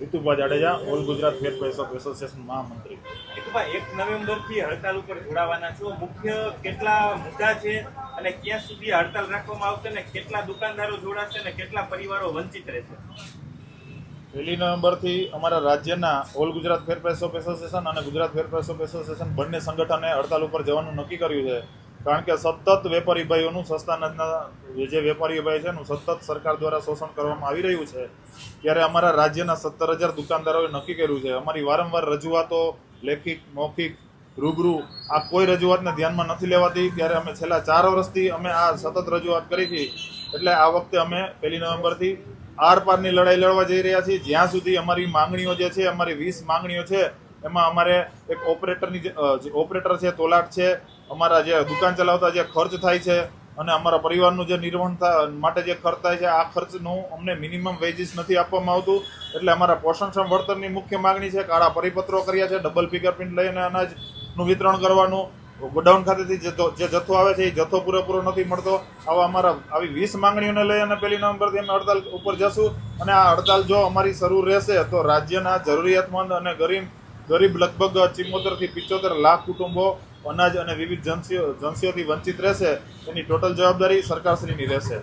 Ritubha Jadeja all Gujarat fair price of association મહામંત્રી. એકભાઈ એક નવેમ્બરથી હડતાલ ઉપર જોડાવાના છો. મુખ્ય કેટલા મુદ્દા છે અને ક્યાં સુધી હડતાલ રાખવામાં આવશે ને કેટલા દુકાનદારો જોડાશે ને કેટલા પરિવારો વંચિત રહેશે? પહેલી નવેમ્બરથી અમારા રાજ્યના all Gujarat fair price of association અને Gujarat fair price of association બંને સંગઠને હડતાલ ઉપર જવાનું નક્કી કર્યું છે. કારણ કે સતત વેપારી ભાઈઓનું સસ્તા અનાજના જે વેપારી ભાઈ છે એનું સતત સરકાર દ્વારા શોષણ કરવામાં આવી રહ્યું છે. ત્યારે અમારા રાજ્યના સત્તર હજાર દુકાનદારોએ નક્કી કર્યું છે. અમારી વારંવાર રજૂઆતો લેખિત, મૌખિક, રૂબરૂ આ કોઈ રજૂઆતને ધ્યાનમાં નથી લેવાતી. ત્યારે અમે છેલ્લા ચાર વર્ષથી અમે આ સતત રજૂઆત કરી હતી એટલે આ વખતે અમે પહેલી નવેમ્બરથી આર પારની લડાઈ લડવા જઈ રહ્યા છીએ. જ્યાં સુધી અમારી માંગણીઓ જે છે, અમારી વીસ માંગણીઓ છે એમાં અમારે એક ઓપરેટરની જે ઓપરેટર છે તોલાટ છે, અમારા જે દુકાન ચલાવતા જે ખર્ચ થાય છે અને અમારા પરિવારનું જે નિર્વહન માટે જે ખર્ચ થાય છે, આ ખર્ચનું અમને મિનિમમ વેજીસ નથી આપવામાં આવતું. એટલે અમારા પોષણક્ષમ વળતરની મુખ્ય માંગણી છે, કાળા પરિપત્રો કર્યા છે, ડબલ ફિંગરપ્રિન્ટ લઈને અનાજનું વિતરણ કરવાનું. ગોડાઉન ખાતેથી જે જથ્થો આવે છે, એ જથ્થો પૂરેપૂરો નથી મળતો. આવા અમારા, આવી વીસ માંગણીઓને લઈ અને પહેલી નવેમ્બરથી અમે હડતાલ ઉપર જશું. અને આ હડતાલ જો અમારી શરૂ રહેશે, તો રાજ્યના જરૂરિયાતમંદ અને ગરીબ ગરીબ લગભગ ચિમોતેરથી પિચોતેર લાખ કુટુંબો અનાજ અને વિવિધ જનસીઓ જનસીઓથી વંચિત રહેશે. એની ટોટલ જવાબદારી સરકારશ્રીની રહેશે.